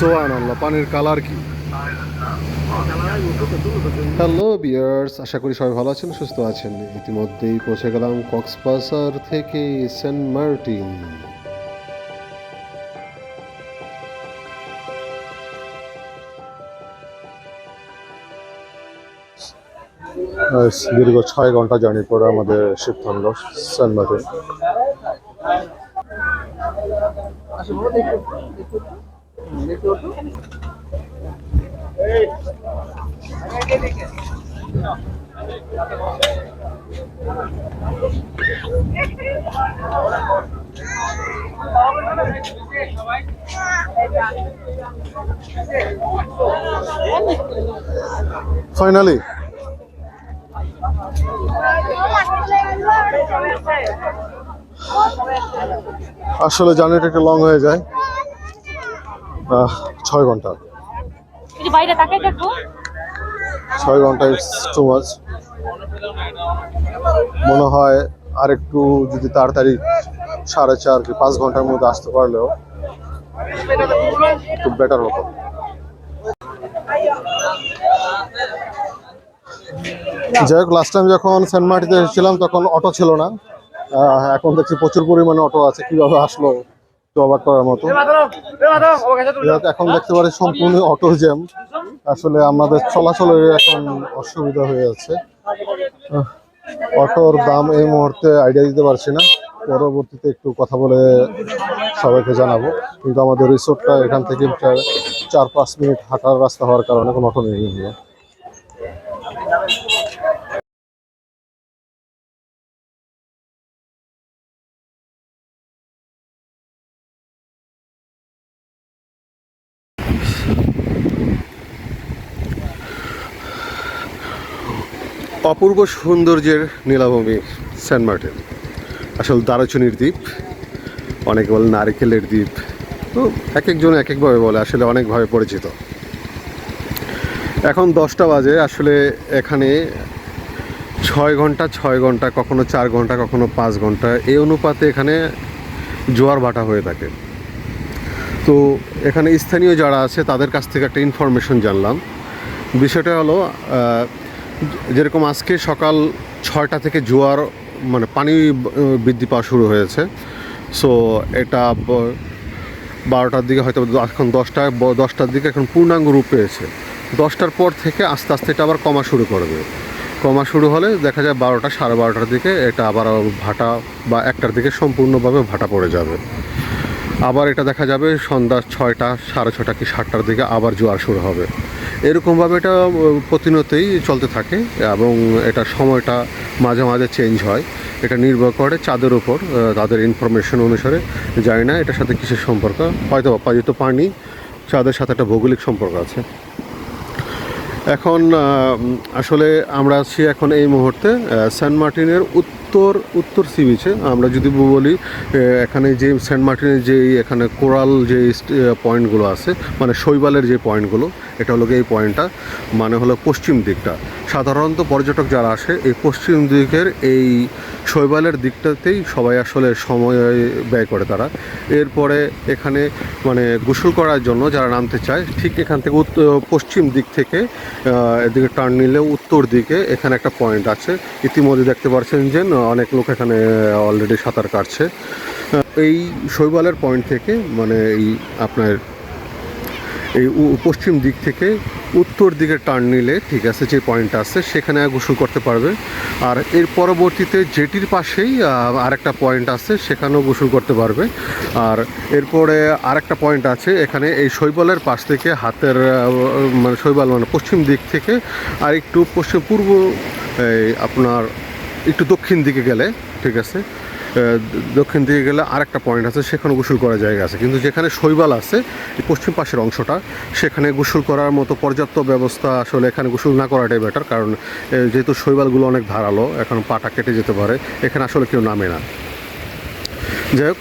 Schwann আল্লাহ পানির colour কি? Hello বিয়ার্স আশা করি সবাই ভালো আছেন, সুস্থ আছেন। ইতিমধ্যেই পৌঁছে গেলাম কক্সবাজার থেকে সেন্ট মার্টিন। দীর্ঘ ছয় ঘণ্টা জার্নি পরে আমাদের থামলো সেন্ট মার্টিন। ফাইনালি আসলে জার্নিটা একটু লং হয়ে যায়। ছয় ঘণ্টা। বাইরে তাকাই দেখো। ছয় ঘণ্টা ইটস টু মাচ মনে হয় আর একটু যদি তাড়াতাড়ি সাড়ে চার কি পাঁচ ঘণ্টার মধ্যে আসতে পারলেও একটু বেটার হতো। যাই হোক লাস্ট টাইম যখন সেন্ট মার্টিতে এসেছিলাম তখন অটো ছিল না। এখন দেখছি প্রচুর পরিমাণে অটো আছে কীভাবে আসলো? তো অবাক করার মতো। এখন দেখতে পারি সম্পূর্ণ অটো জ্যাম আসলে আমাদের চলাচলের এখন অসুবিধা হয়ে যাচ্ছে অটোর দাম এই মুহূর্তে আইডিয়া দিতে পারছি না। পরবর্তীতে একটু কথা বলে সবাইকে জানাব। কিন্তু আমাদের রিসোর্টটা এখান থেকে প্রায় চার পাঁচ মিনিট হাঁটার রাস্তা হওয়ার কারণে কোনো অটো নেই অপূর্ব সৌন্দর্যের নীলাভূমি সেন্ট মার্টিন। আসলে দারুচিনির দ্বীপ, অনেকে বলে নারিকেলের দ্বীপ। তো এক একজন এক একভাবে বলে, আসলে অনেকভাবে পরিচিত। এখন দশটা বাজে, আসলে এখানে ছয় ঘণ্টা ছয় ঘণ্টা, কখনো চার ঘণ্টা, কখনো পাঁচ ঘণ্টা, এই অনুপাতে এখানে জোয়ার ভাটা হয়ে থাকে। তো এখানে স্থানীয় যারা আছে, তাদের কাছ থেকে একটা ইনফরমেশন জানলাম। বিষয়টা হলো যেরকম আজকে সকাল ছয়টা থেকে জোয়ার মানে পানি বৃদ্ধি পাওয়া শুরু হয়েছে। সো এটা বারোটার দিকে হয়তো এখন দশটায় ব- দশটার দিকে এখন পূর্ণাঙ্গ রূপ পেয়েছে। দশটার পর থেকে আস্তে আস্তে এটা আবার কমা শুরু করবে কমা শুরু হলে দেখা যায় বারোটা, সাড়ে বারোটার দিকে এটা আবার ভাটা বা একটার দিকে সম্পূর্ণভাবে ভাটা পড়ে যাবে। আবার এটা দেখা যাবে সন্ধ্যা ছয়টা, সাড়ে ছটা কি সাতটার দিকে আবার জোয়ার শুরু হবে। এরকমভাবে এটা প্রতিনিয়তই চলতে থাকে এবং এটা সময়টা মাঝে মাঝে চেঞ্জ হয়। এটা নির্ভর করে চাঁদের উপর তাদের ইনফরমেশন অনুসারে। জানি না এটার সাথে কিসের সম্পর্ক হয়তো যেহেতু পানি চাঁদের সাথে একটা ভৌগোলিক সম্পর্ক আছে। এখন আসলে আমরা আছি এখন এই মুহূর্তে সেন্ট মার্টিনের উত্তর উত্তর উত্তর সি বিচে আমরা যদি বলি এখানে যে সেন্ট মার্টিনের যে এখানে কোরাল যে পয়েন্টগুলো আছে মানে শৈবালের যে পয়েন্টগুলো এটা হলো এই পয়েন্টটা মানে হলো পশ্চিম দিকটা। সাধারণত পর্যটক যারা আসে, এই পশ্চিম দিকের এই শৈবালের দিকটাতেই সবাই আসলে সময় ব্যয় করে তারা। এরপরে এখানে মানে গোসল করার জন্য যারা নামতে চায়, ঠিক এখান থেকে পশ্চিম দিক থেকে এদিকে টার্ন নিলে উত্তর দিকে এখানে একটা পয়েন্ট আছে। ইতিমধ্যে দেখতে পাচ্ছেন যে অনেক লোক এখানে অলরেডি সাঁতার কাটছে। এই শৈবালের পয়েন্ট থেকে মানে এই আপনার এই পশ্চিম দিক থেকে উত্তর দিকে টার্ন নিলে ঠিক আছে, যে পয়েন্ট আছে, সেখানে গোসল করতে পারবে। আর এর পরবর্তীতে জেটির পাশেই আরেকটা পয়েন্ট আছে, সেখানেও গোসল করতে পারবে। আর এরপরে আরেকটা পয়েন্ট আছে, এখানে এই শৈবালের পাশ থেকে হাতের মানে শৈবাল মানে পশ্চিম দিক থেকে আর একটু পশ্চিম, পূর্ব আপনার একটু দক্ষিণ দিকে গেলে, ঠিক আছে? দক্ষিণ দিকে গেলে আর একটা পয়েন্ট আছে, সেখানে গোসল করার জায়গা আছে। কিন্তু যেখানে শৈবাল আছে পশ্চিম পাশের অংশটা, সেখানে গোসল করার মতো পর্যাপ্ত ব্যবস্থা আসলে এখানে গোসল না করাটাই বেটার কারণ যেহেতু শৈবালগুলো অনেক ধারালো, এখন পাটা কেটে যেতে পারে, এখানে আসলে কেউ নামে না। যাই হোক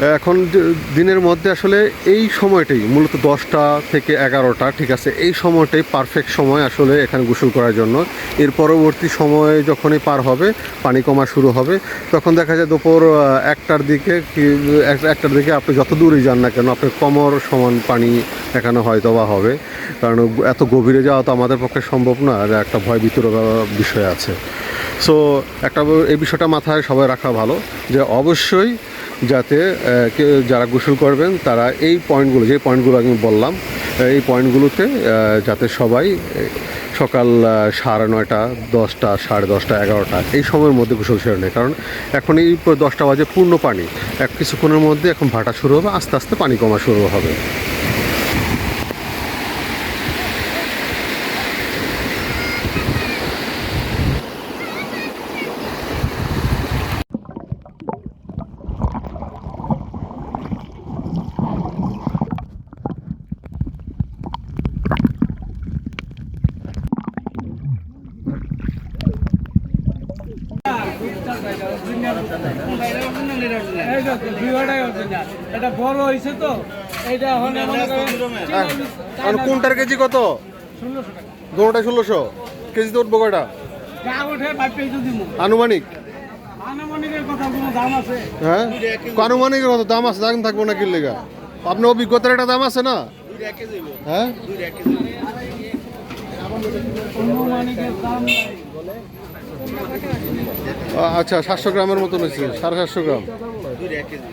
এখন দিনের মধ্যে আসলে এই সময়টাই, মূলত দশটা থেকে এগারোটা, ঠিক আছে? এই সময়টাই পারফেক্ট সময় আসলে এখানে গোসল করার জন্য। এর পরবর্তী সময় যখনই পার হবে, পানি কমা শুরু হবে, তখন দেখা যায় দুপুর একটার দিকে কি, এক- একটার দিকে আপনি যত দূরই যান না কেন আপনার কমর সমান পানি এখানে হয়তো বা হবে। কারণ এত গভীরে যাওয়া তো আমাদের পক্ষে সম্ভব না একটা ভয় ভিতর বিষয় আছে। সো একটা এই বিষয়টা মাথায় সবাই রাখা ভালো যে অবশ্যই যাতে যারা গোসল করবেন, তারা এই পয়েন্টগুলো, যে পয়েন্টগুলো আমি বললাম এই পয়েন্টগুলোতে যাতে সবাই সকাল সাড়ে নয়টা, দশটা, সাড়ে দশটা, এগারোটা, এই সময়ের মধ্যে গোসল সেরে নেয়। কারণ এখন এই দশটা বাজে পূর্ণ পানি। এক কিছুক্ষণের মধ্যে এখন ভাটা শুরু হবে, আস্তে আস্তে পানি কমা শুরু হবে। এটা বড় হয়েছে তো এটা এখন মনে করেন আর কোনটার কেজি কত? ষোলোশো দুটাই ষোলোশো। কেজিতে উঠবো কয়টা? আনুমানিক? আনুমানিকের কথা কোনো দাম আছে? হ্যাঁ? আনুমানিক কত দাম আছে দাম থাকব না কিনলে আপনার অভিজ্ঞতার একটা দাম আছে না? হ্যাঁ? আনুমানিকের দাম নাই। আ- আচ্ছা সাতশো গ্রামের মতন হয়েছে সাড়ে সাতশো গ্রাম। এক কেজি,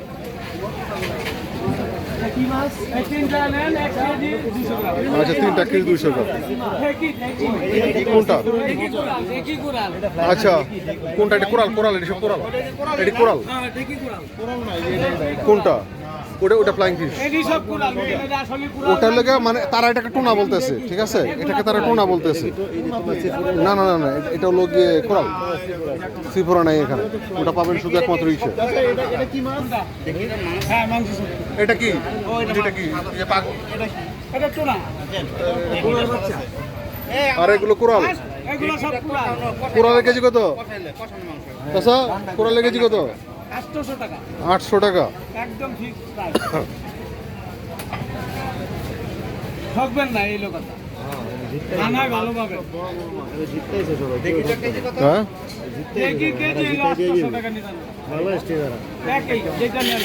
আচ্ছা তিনটা কেজি গ্রাম। কোনটা। আচ্ছা কোনটা এটা কোরাল কোরাল এটা সব কোরাল এটি কোরাল হ্যাঁ। কোনটা ওটা ওটা ফ্লাইং ফিশ ওটার লেগে মানে তারা এটাকে টোনা বলতেছে ঠিক আছে? এটাকে তারা টোনা বলতেছে। না না না না এটা- হলো গিয়ে কোরাল সিফোরা নাই এখানে। ওটা পাবেন শুধু একমাত্র ইসে হ্যাঁ, মাংস সব। এটা কি? এটা কি। আর এগুলো কোরাল কোরালের কেজি কত? আচ্ছা কোরালের কেজি কত? 800 টাকা। আটশো টাকা? একদম ঠিক প্রাইস ঠকবেন না এই লোকটা। হ্যাঁ? একই কেজি হলো 800 টাকা নিতে একই যেটা নেন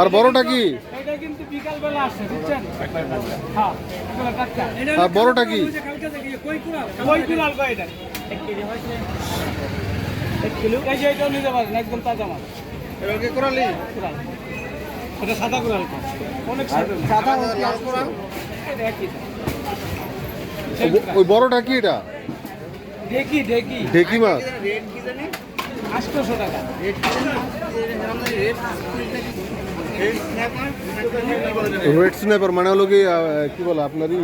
আর বড়টা কি? এটা কিন্তু বিকাল বেলা আসছে বুঝছেন? হ্যাঁ আর বড়টা কি? কই কুড়াল কই এটা? এই যে এটাও নিতে পারেন একদম তাজা মাছ এটা সাদা অনেক সাদা। লাল ওই বড়টা কি এটা? দেখি দেখি ঢেকি মাছ। আটশোশো টাকা। Red snapper. মানে হলো কি কি বলে আপনারই?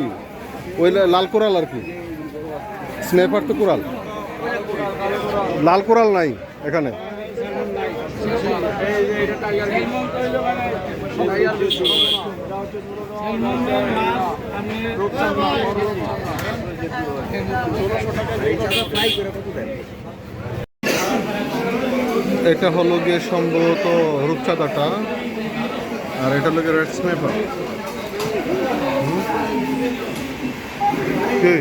ওই লাল কোরাল আর কি। স্ন্যাপার তো কোরাল লাল কোরাল নাই এখানে। এটা হলো গিয়ে সম্ভবত রূপচাঁদাটা আর এটা হলো গিয়ে রেড স্ন্যাপার কি?